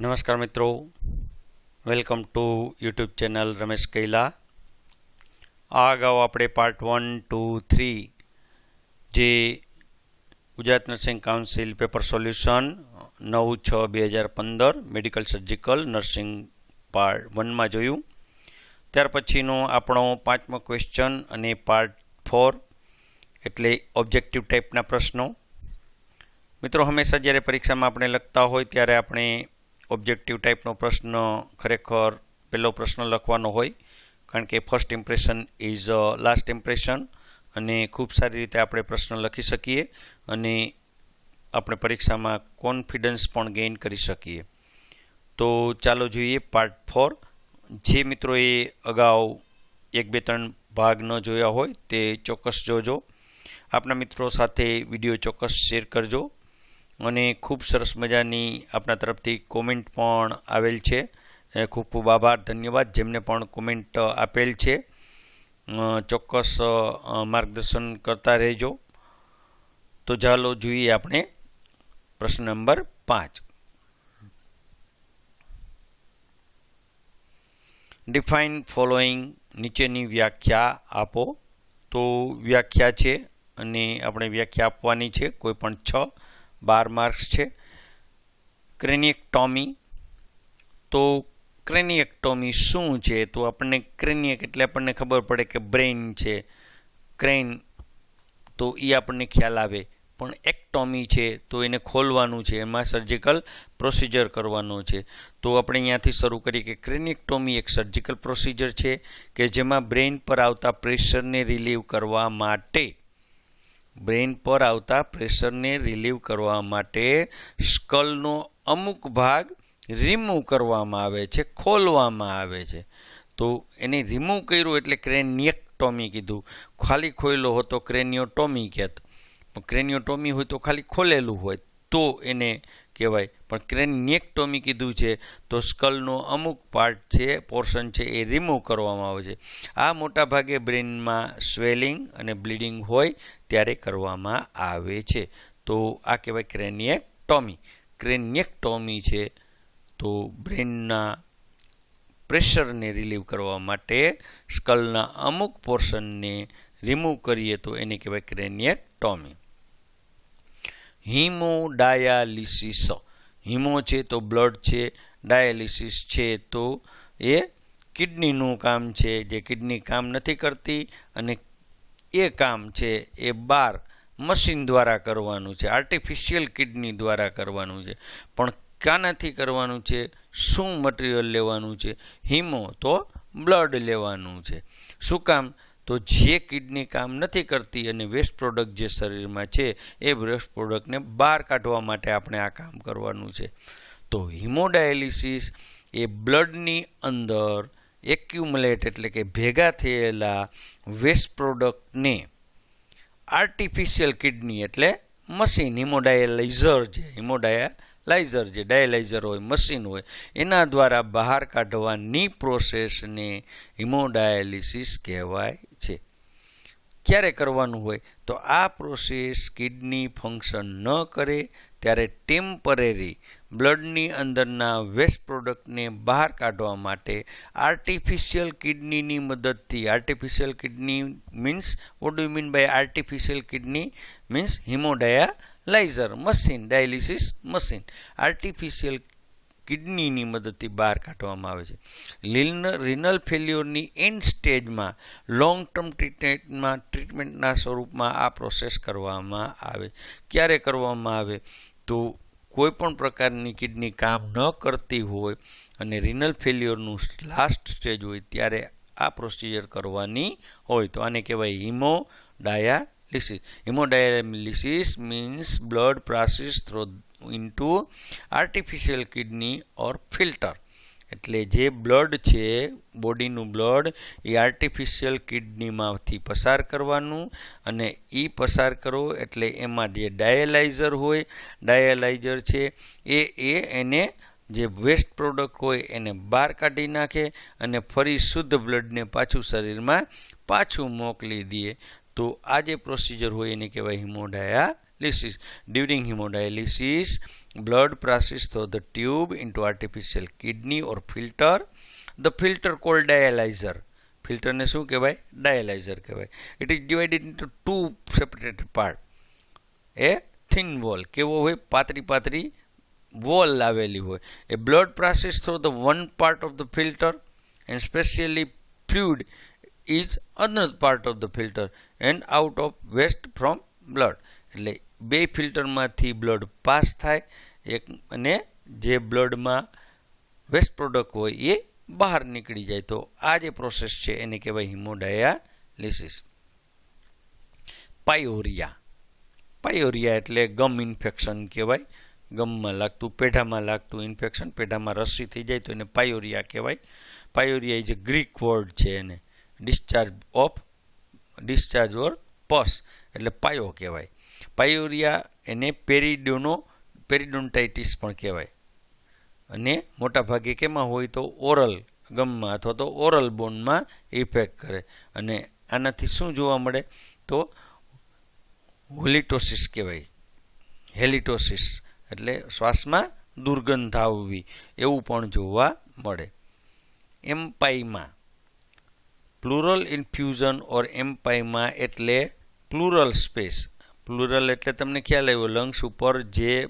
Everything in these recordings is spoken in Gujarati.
નમસ્કાર મિત્રો. Welcome to YouTube channel Ramesh Kaila. આ અગાઉ આપણે પાર્ટ વન ટુ થ્રી જે Gujarat nursing council paper solution નવ, છ, બે હજાર પંદર, મેડિકલ સર્જિકલ, નર્સિંગ પાર્ટ વનમાં જોયું. ત્યાર પછીનો આપણો પાંચમો ક્વેશ્ચન અને પાર્ટ ફોર એટલે ઓબ્જેક્ટિવ ટાઈપના પ્રશ્નો. મિત્રો, હંમેશા જ્યારે પરીક્ષામાં આપણે લખતા હોય ત્યારે આપણે ઓબ્જેક્ટિવ ટાઈપનો પ્રશ્ન ખરેખર પહેલો પ્રશ્ન લખવાનો હોય, કારણ કે first impression is last impression અને ખૂબ સારી રીતે આપણે પ્રશ્ન લખી શકીએ અને આપણે પરીક્ષામાં કોન્ફિડન્સ પણ ગેઇન કરી શકીએ. તો ચાલો જોઈએ પાર્ટ ફોર જે મિત્રોએ અગાઉ એક, બે, ત્રણ ભાગ ન જોયા હોય તે ચોક્કસ જોજો. આપણા મિત્રો સાથે વીડિયો ચોક્કસ શેર કરજો. અને ખૂબ સરસ મજાની આપણા તરફથી કોમેન્ટ પણ આવેલ છે. ખૂબ ખૂબ આભાર, ધન્યવાદ, જેમને પણ કોમેન્ટ આપેલ છે. ચોક્કસ માર્ગદર્શન કરતા રહેજો. તો ચાલો જોઈએ આપણે પ્રશ્ન નંબર પાંચ. ડિફાઇન ફોલોઈંગ નીચેની વ્યાખ્યા આપો. તો વ્યાખ્યા છે અને આપણે વ્યાખ્યા આપવાની છે, કોઈ પણ છ. બાર માર્ક્સ છે. ક્રેનિએક્ટોમી તો ક્રેનિએક્ટોમી શું છે? તો આપણને ક્રેનિયક એટલે આપણને ખબર પડે કે બ્રેઇન છે, ક્રેન. તો એ આપણને ખ્યાલ આવે. પણ એક્ટોમી છે, તો એને ખોલવાનું છે. એમાં સર્જિકલ પ્રોસિજર કરવાનો છે. તો આપણે અહીંયાથી શરૂ કરીએ કે ક્રેનિક્ટોમી એક સર્જિકલ પ્રોસિજર છે કે જેમાં બ્રેઇન પર આવતા પ્રેશરને રિલીવ કરવા માટે બ્રેઇન પર આવતા પ્રેશરને રિલીવ કરવા માટે સ્કલનો અમુક ભાગ રિમૂવ કરવામાં આવે છે, ખોલવામાં આવે છે. તો એને રિમૂવ કર્યું એટલે ક્રેનિયક્ટોમી કીધું. ખાલી ખોયેલો હતો ક્રેનિયોટોમી કહેત. ક્રેનિયોટોમી હોય તો ખાલી ખોલેલું હોય તો એને કહેવાય. પણ ક્રેનિયક્ટોમી કીધું છે, તો સ્કલનો અમુક પાર્ટ છે પોર્શન છે, એ રિમૂવ કરવામાં આવે છે. આ મોટાભાગે બ્રેનમાં સ્વેલિંગ અને બ્લીડિંગ હોય ત્યારે કરવામાં આવે છે. તો આ કહેવાય ક્રેનિએક્ટોમી ક્રેનિએક્ટોમી છે, તો બ્રેઇનના પ્રેશરને રિલીવ કરવા માટે સ્કલના અમુક પોર્શનને રિમૂવ કરીએ તો એને કહેવાય ક્રેનિએક્ટોમી હિમોડાયાલિસિસ. હિમો છે તો બ્લડ છે, ડાયાલિસિસ છે તો એ કિડનીનું કામ છે. જે કિડની કામ નથી કરતી અને એ કામ છે એ બાર મશીન દ્વારા કરવાનું છે. આર્ટિફિશિયલ કિડની દ્વારા કરવાનું છે. પણ કાનાથી કરવાનું છે? શું મટીરિયલ લેવાનું છે? હિમો તો બ્લડ લેવાનું છે. શું કામ? તો જે કિડની કામ નથી કરતી અને વેસ્ટ પ્રોડક્ટ જે શરીરમાં છે, એ વેસ્ટ પ્રોડક્ટને બહાર કાઢવા માટે આપણે આ કામ કરવાનું છે. તો હિમોડાયાલિસિસ એ બ્લડની અંદર એક્યુમલેટ એટલે કે ભેગા થયેલા વેસ્ટ પ્રોડક્ટને આર્ટિફિશિયલ કિડની એટલે મશીન હિમોડાયાલાઇઝર છે હિમોડાયાલાઇઝર જે, ડાયાલાઇઝર હોય મશીન હોય, એના દ્વારા બહાર કાઢવાની પ્રોસેસને હિમોડાયાલિસિસ કહેવાય ક્યારે કરવાનું હોય તો આ પ્રોસેસ કિડની ફંક્શન ન કરે ત્યારે ટેમ્પરરી બ્લડની અંદરના વેસ્ટ પ્રોડક્ટને બહાર કાઢવા માટે આર્ટિફિશિયલ કિડનીની મદદથી artificial kidney means what do mean by artificial kidney means haemodialyser machine dialysis machine artificial કિડનીની મદદથી બહાર કાઢવામાં આવે છે. લિન, રિનલ ફેલ્યોરની એન્ડ સ્ટેજમાં લોંગ ટર્મ ટ્રીટમેન્ટમાં, ટ્રીટમેન્ટના સ્વરૂપમાં આ પ્રોસેસ કરવામાં આવે. ક્યારે કરવામાં આવે? તો કોઈ પણ પ્રકારની કિડની કામ ન કરતી હોય અને રિનલ ફેલ્યોરનું લાસ્ટ સ્ટેજ હોય ત્યારે આ પ્રોસિજર કરવાની હોય. તો આને કહેવાય haemo dialysis haemodialysis means blood process through into artificial kidney or filter એટલે જે બ્લડ છે બોડીનું બ્લડ એ આર્ટિફિશિયલ કિડનીમાંથી પસાર કરવાનું અને એ પસાર કરો એટલે એમાં જે ડાયાલાઇઝર હોય ડાયાલાઇઝર છે, એ એ એને જે વેસ્ટ પ્રોડક્ટ હોય એને બહાર કાઢી નાખે અને ફરી શુદ્ધ બ્લડને પાછું શરીરમાં પાછું મોકલી દે. તો આ જે પ્રોસિજર હોય એને કહેવાય હિમોડાયા hemodialysis. During hemodialysis, blood passes through the tube into artificial kidney or filter. The filter called dialyzer. ફિલ્ટરને શું કહેવાય ડાયલાઇઝર કહેવાય it is divided into two separated part a thin wall કેવો હોય પાતળી પાતળી વોલ આવેલી હોય એ blood process through the one part of the filter and specially fluid is another part of the filter and out of waste from blood એટલે બે ફિલ્ટરમાંથી બ્લડ પાસ થાય, એક અને જે બ્લડમાં વેસ્ટ પ્રોડક્ટ હોય એ બહાર નીકળી જાય. તો આ જે પ્રોસેસ છે એને કહેવાય હિમોડાયાલિસિસ. પાયોરિયા. પાયોરિયા એટલે ગમ ઇન્ફેક્શન કહેવાય. ગમમાં લાગતું, પેઢામાં લાગતું ઇન્ફેક્શન, પેઢામાં રસી થઈ જાય તો એને પાયોરિયા કહેવાય. પાયોરિયા ઇઝ જે ગ્રીક વર્ડ છે એને. ડિસ્ચાર્જ ઓફ ડિસ્ચાર્જ ઓર પસ એટલે પાયો કહેવાય. પાયોરિયા એને પેરિડોનો પેરિડોન્ટાઇટિસ પણ કહેવાય. અને મોટાભાગે કેમાં હોય તો ઓરલ ગમમાં અથવા તો ઓરલ બોનમાં ઇફેક્ટ કરે. અને આનાથી શું જોવા મળે તો હોલિટોસિસ કહેવાય. હેલિટોસિસ એટલે શ્વાસમાં દુર્ગંધ આવવી એવું પણ જોવા મળે. એમ્પાઈમાં પ્લુરલ ઇન્ફ્યુઝન ઓર એમ્પાઈમાં એટલે પ્લુરલ સ્પેસ. પ્લુરલ એટલે તમને ખ્યાલ આવ્યો લંગ્સ ઉપર જે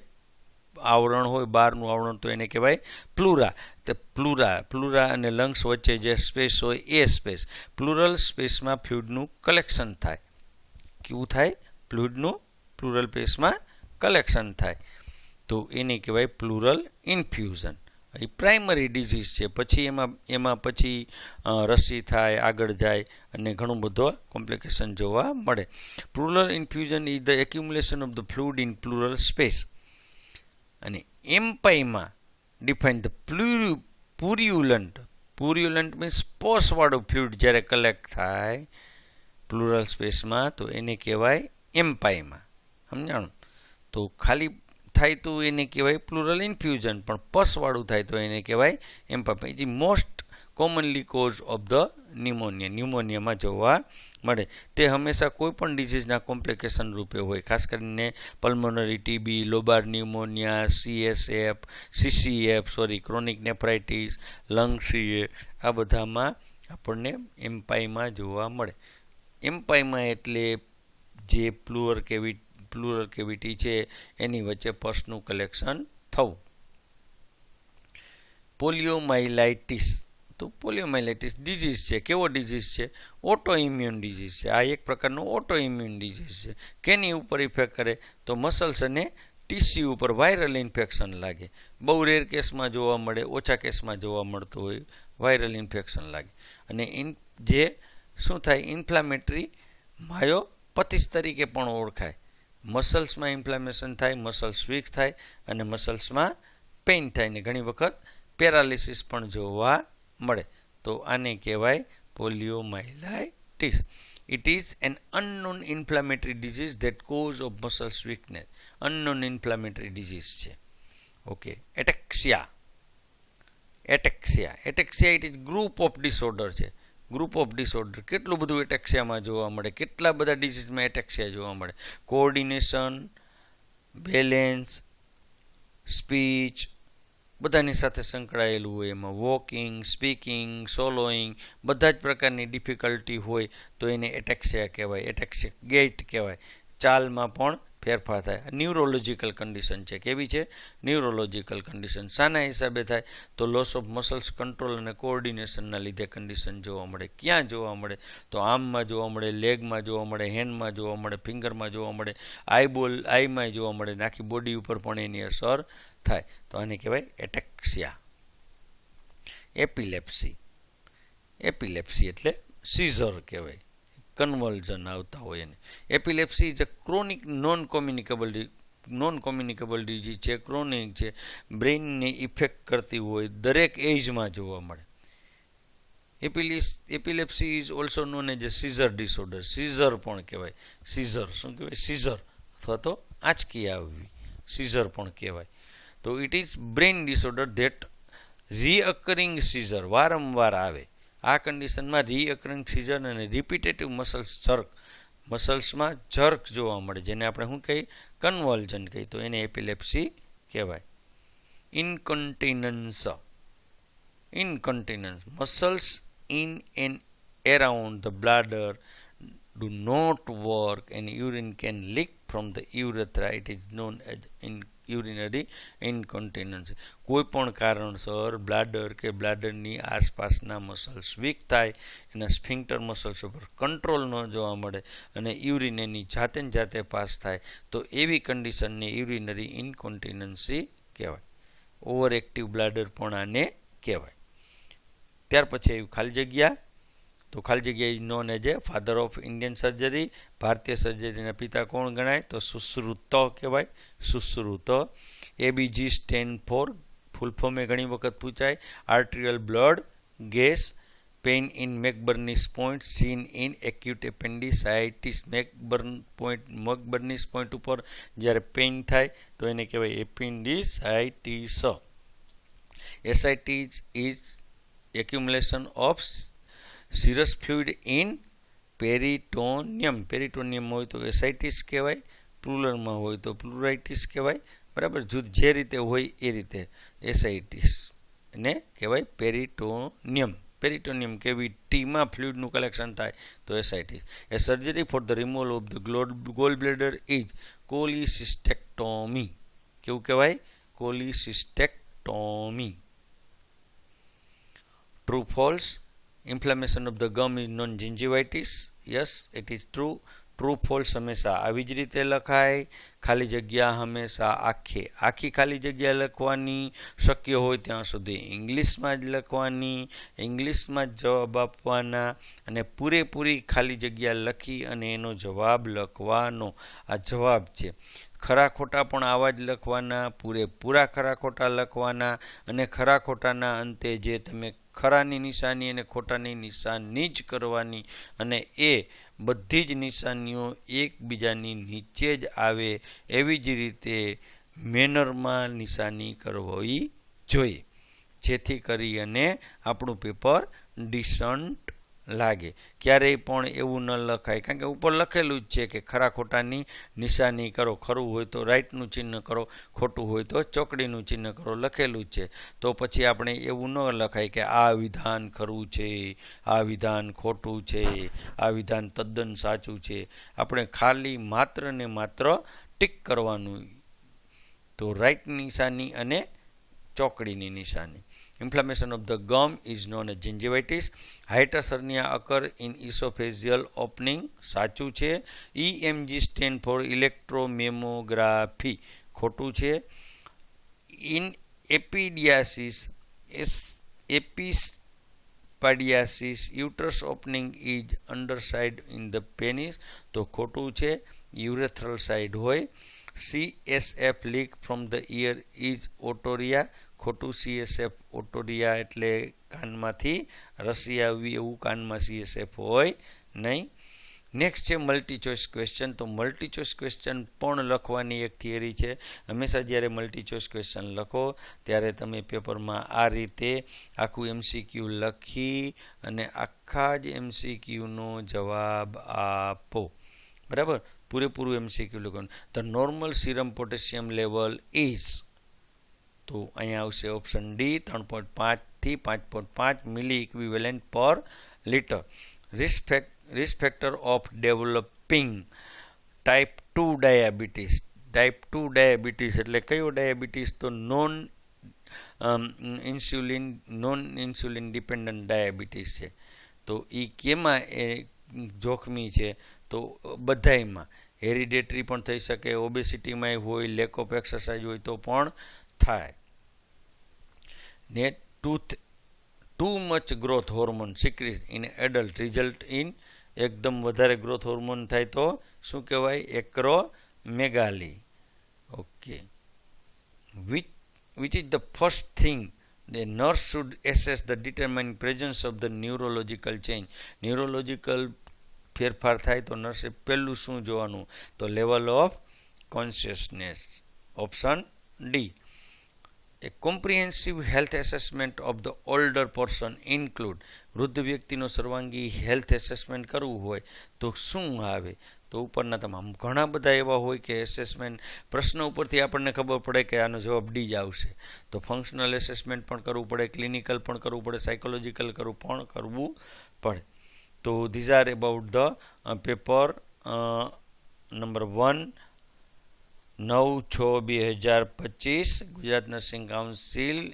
આવરણ હોય, બહારનું આવરણ તો એને કહેવાય પ્લુરા તો પ્લુરા પ્લુરા અને લંગ્સ વચ્ચે જે સ્પેસ હોય એ સ્પેસ પ્લુરલ સ્પેસમાં ફ્લુઇડનું કલેક્શન થાય. કેવું થાય? ફ્લુઇડનું પ્લુરલ સ્પેસમાં કલેક્શન થાય. તો એને કહેવાય પ્લુરલ ઇન્ફ્યુઝન એ પ્રાઇમરી ડિઝીઝ છે. પછી એમાં એમાં પછી રસી થાય, આગળ જાય અને ઘણું બધો કોમ્પ્લિકેશન જોવા મળે. Pleural effusion is the accumulation of the fluid in pleural space અને એમ્પાઈમાં define the pleura purulent purulent means પોસવાળું fluid જ્યારે કલેક્ટ થાય પ્લુરલ સ્પેસમાં તો એને કહેવાય એમ્પાઈમાં સમજાણું? તો ખાલી થાય તો એને કહેવાય પ્લુરલ ઇન્ફ્યુઝન પણ પસવાળું થાય તો એને કહેવાય એમ્પાઈ જે most commonly cause of the pneumonia ન્યુમોનિયામાં જોવા મળે. તે હંમેશા કોઈ પણ ડિઝીઝના કોમ્પ્લિકેશન રૂપે હોય. ખાસ કરીને pulmonary TB lobar pneumonia CSF CCF sorry chronic nephritis lung CA આ બધામાં આપણને એમ્પાઈમાં જોવા મળે. એમ્પાઈમાં એટલે જે પ્લુઅર કેવિ પ્લુરલ કેવિટી છે, એની વચ્ચે પર્સનું કલેક્શન થવું. પોલિયોમાઇલાઇટિસ. તો પોલિયોમાઇલાઇટિસ ડિઝીઝ છે. કેવો ડિઝીઝ છે? ઓટો ઇમ્યુન ડિઝીઝ છે. આ એક પ્રકારનું ઓટો ઇમ્યુન ડિઝીઝ છે. કેની ઉપર ઇફેક્ટ કરે? તો મસલ્સ અને ટીસી ઉપર વાયરલ ઇન્ફેક્શન લાગે. બહુ રેર કેસમાં જોવા મળે, ઓછા કેસમાં જોવા મળતું હોય, વાયરલ ઇન્ફેક્શન લાગે. અને ઇન, જે શું થાય? ઇન્ફ્લામેટરી માયોપતિસ તરીકે પણ ઓળખાય. મસલ્સમાં ઇન્ફ્લામેશન થાય, મસલ્સ વીક થાય અને મસલ્સમાં પેઇન થાય ને ઘણી વખત પેરાલિસિસ પણ જોવા મળે. તો આને કહેવાય poliomyelitis it is an unknown inflammatory disease that cause of muscles weakness unknown inflammatory disease છે. Okay ataxia ataxia ataxia it is group of disorder છે. ગ્રુપ ઓફ ડિસઓર્ડર કેટલું બધું એટેક્સિયામાં જોવા મળે? કેટલા બધા ડિઝીઝમાં એટેક્સિયા જોવા મળે? કોઓર્ડિનેશન બેલેન્સ સ્પીચ બધાની સાથે સંકળાયેલું હોય એમાં. વોકિંગ સ્પીકિંગ સોલોઈંગ બધા જ પ્રકારની ડિફિકલ્ટી હોય તો એને એટેક્સિયા કહેવાય એટેક્સિયા ગેટ કહેવાય. ચાલમાં પણ ફેરફાર થાય. ન્યુરોલોજીકલ કન્ડિશન છે કેવી છે? ન્યુરોલોજીકલ કન્ડિશન શાના હિસાબે થાય? તો લોસ ઓફ મસલ્સ કંટ્રોલ અને કોઓર્ડિનેશનના લીધે કન્ડિશન જોવા મળે. ક્યાં જોવા મળે? તો આમમાં જોવા મળે લેગમાં જોવા મળે, હેન્ડમાં જોવા મળે ફિંગરમાં જોવા મળે આઈબોલ આઈમાં જોવા મળે. આખી બોડી ઉપર પણ એની અસર થાય. તો આને કહેવાય એટેક્સિયા એપિલેપ્સી એપિલેપ્સી એટલે સીઝર કહેવાય. કન્વલ્ઝન આવતા હોય એને. Epilepsy is a chronic non communicable non communicable disease છે ક્રોનિક છે. બ્રેઇનને ઇફેક્ટ કરતી હોય દરેક એજમાં જોવા મળે. એપિલિસ epilepsy is also known as a seizure disorder seizure પણ કહેવાય. સીઝર શું કહેવાય? સીઝર અથવા તો આંચકી આવવી. સીઝર પણ કહેવાય. તો it is brain disorder that recurring seizure વારંવાર આવે. આ કન્ડિશનમાં રીઅકરિંગ સિઝન અને રિપીટેટિવ મસલ્સ જર્ક મસલ્સમાં જર્ક જોવા મળે, જેને આપણે શું કહીએ? કન્વર્જન કહીએ. તો એને એપિલેપ્સી કહેવાય. Incontinence incontinence muscles in and around the bladder do not work and urine can leak from the urethra. It is known as in urinary incontinence કોઈ પણ કારણસર બ્લાડર કે બ્લાડરની આસપાસના મસલ્સ વીક થાય, એના સ્ફિંક્ટર મસલ્સ ઉપર કંટ્રોલ ન જોવા મળે અને યુરિન એની જાતે જાતે પાસ થાય, તો એવી કન્ડિશનને યુરિનરી ઇનકોન્ટિનન્સી કહેવાય. ઓવર એક્ટિવ બ્લાડર પણ આને કહેવાય. ત્યાર પછી આવ્યું ખાલી જગ્યા તો ખાલી જગ્યા is known as a father of Indian surgery ભારતીય સર્જરીના પિતા કોણ ગણાય? તો સુશ્રુત કહેવાય, Sushruta. ABG stand for full ફોર્મે ઘણી વખત પૂછાય arterial blood gas pain in McBurney's point seen in acute appendicitis McBurney point McBurney's point ઉપર જ્યારે પેઇન થાય, તો એને કહેવાય appendicitis ascites is accumulation of serous fluid in peritoneum. Peritoneum હોય તો એસાઇટિસ કહેવાય, પ્લુલરમાં હોય તો પ્લુરાઇટિસ કહેવાય, બરાબર? જૂથ જે રીતે હોય એ રીતે. એસાઇટિસ ને કહેવાય પેરિટોનિયમ. પેરિટોનિયમ કેવી ટીમાં ફ્લુઇડનું કલેક્શન થાય તો ascites a surgery for the removal of the glowed gall bladder is cholecystectomy. કેવું કહેવાય? Cholecystectomy. True, false? Inflammation of the gum is known gingivitis yes it is true true false હંમેશા આવી જ રીતે લખાય. ખાલી જગ્યા હંમેશા આખે, આખી ખાલી જગ્યા લખવાની શક્ય હોય ત્યાં સુધી ઇંગ્લિશમાં જ લખવાની, ઇંગ્લિશમાં જ જવાબ આપવાના અને પૂરેપૂરી ખાલી જગ્યા લખી અને એનો જવાબ લખવાનો. આ જવાબ છે. ખરા ખોટા પણ આવા જ લખવાના, પૂરેપૂરા ખરા ખોટા લખવાના અને ખરા ખોટાના અંતે જે તમે ખરાની નિશાની અને ખોટાની નિશાની જ કરવાની અને એ બધી જ નિશાનીઓ એકબીજાની નીચે જ આવે એવી જ રીતે મેનરમાં નિશાની કરવી જોઈએ. જેથી કરી અને આપણું પેપર ડિસન્ટ લાગે. ક્યારેય પણ એવું ન લખાય. કારણ કે ઉપર લખેલું જ છે કે ખરા ખોટાની નિશાની કરો. ખરું હોય તો રાઈટનું ચિહ્ન કરો, ખોટું હોય તો ચોકડીનું ચિહ્ન કરો. લખેલું જ છે. તો પછી આપણે એવું ન લખાય કે આ વિધાન ખરું છે, આ વિધાન ખોટું છે, આ વિધાન તદ્દન સાચું છે. આપણે ખાલી માત્ર ને માત્ર ટીક કરવાનું. તો રાઈટ નિશાની અને ચોકડીની નિશાની. Of the gum is known as gingivitis. Hiatus hernia occur in esophageal opening. સાચું છે EMG stand for electromammography. ખોટું છે in epidiasis epispadiasis uterus opening is underside in the penis તો ખોટું છે યુરેથ્રલ સાઇડ હોય C S F leak from the ear is otorrhoea ખોટું સીએસએફ ઓટોરિયા એટલે કાનમાંથી રસી આવવી એવું કાનમાં સીએસએફ હોય નહીં. નેક્સ્ટ છે મલ્ટી ચોઇસ ક્વેશ્ચન તો મલ્ટી ચોઇસ ક્વેશ્ચન પણ લખવાની એક થિયરી છે. હંમેશા જ્યારે મલ્ટી ચોઇસ ક્વેશ્ચન લખો, ત્યારે તમે પેપરમાં આ રીતે આખું એમસીક્યુ લખી અને આખા જ એમસીક્યુનો જવાબ આપો. બરાબર? પૂરેપૂરું એમસીક્યુ લખવાનું. The normal serum potassium level is તો અહીંયા આવશે ઓપ્શન ડી ત્રણ પોઈન્ટ પાંચથી પાંચ પોઈન્ટ પાંચ milliequivalent per litre respect risk factor of developing type two diabetes type two diabetes એટલે કયો ડાયાબિટીસ તો non insulin non insulin dependent diabetes છે. તો એ કેમાં, એ જોખમી છે? તો બધાયમાં. હેરિડેટરી પણ થઈ શકે ઓબેસિટીમાં હોય લેક ઓફ એક્સરસાઇઝ હોય તો પણ થાય. ને tooth too much growth hormone secretes in adult result in એકદમ વધારે ગ્રોથ હોર્મોન થાય તો શું કહેવાય? Acromegaly okay. Which which is the first thing the nurse should assess the determine presence of the neurological change. Neurological ફેરફાર થાય તો નર્સે પહેલું શું જોવાનું? તો level of consciousness option D A comprehensive health assessment of the older person include વૃદ્ધ વ્યક્તિનો સર્વાંગી હેલ્થ એસેસમેન્ટ કરવું હોય તો શું આવે? તો ઉપરના તમામ ઘણા બધા એવા હોય કે એસેસમેન્ટ પ્રશ્ન ઉપરથી આપણને ખબર પડે કે આનો જવાબ ડી જ આવશે. તો ફંક્શનલ એસેસમેન્ટ પણ કરવું પડે ક્લિનિકલ પણ કરવું પડે સાયકોલોજીકલ કરવું પણ કરવું પડે. તો these are about the paper number one નવ છ બે હજાર પચીસ, ગુજરાત નર્સિંગ કાઉન્સિલ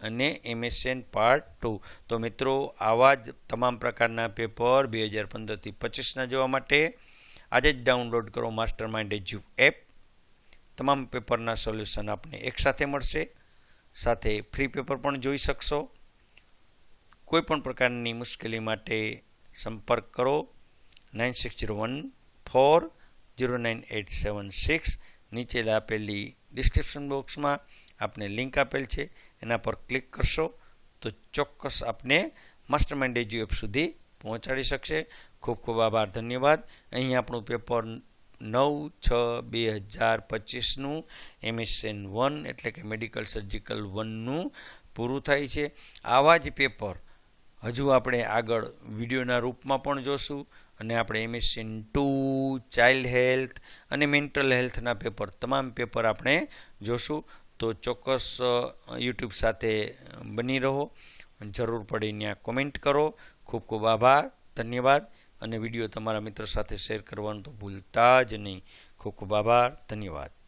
અને એમએસએન પાર્ટ ટુ. તો મિત્રો, આવા જ તમામ પ્રકારના પેપર બે હજાર પંદરથી પચીસના જોવા માટે આજે જ ડાઉનલોડ કરો માસ્ટર માઇન્ડ એજ્યુ એપ. તમામ પેપરના સોલ્યુશન આપને એકસાથે મળશે. સાથે ફ્રી પેપર પણ જોઈ શકશો. કોઈ પણ પ્રકારની મુશ્કેલી માટે સંપર્ક કરો. Nine six zero one four zero nine eight seven six. નીચે આપેલી ડિસ્ક્રિપ્શન બોક્સમાં આપને લિંક આપેલ છે. એના પર ક્લિક કરશો તો ચોક્કસ આપને માસ્ટર માઇન્ડ એજ્યુ એપ સુધી પહોંચાડી શકશે. ખૂબ ખૂબ આભાર, ધન્યવાદ. અહીં આપણું પેપર નવ છ બે હજાર પચીસનું એમએસએન વન એટલે કે મેડિકલ સર્જિકલ વનનું પૂરું થાય છે. આવા જ પેપર હજુ આપણે આગળ વિડીયોના રૂપમાં પણ જોશું. અને આપણે એમએસએન ટુ, ચાઇલ્ડ હેલ્થ અને મેન્ટલ હેલ્થના પેપર, તમામ પેપર આપણે જોશું. તો ચોક્કસ યુટ્યુબ સાથે બની રહો. જરૂર પડે ત્યાં કોમેન્ટ કરો. ખૂબ ખૂબ આભાર, ધન્યવાદ. અને વીડિયો તમારા મિત્રો સાથે શેર કરવાનું તો ભૂલતા જ નહીં. ખૂબ ખૂબ આભાર, ધન્યવાદ.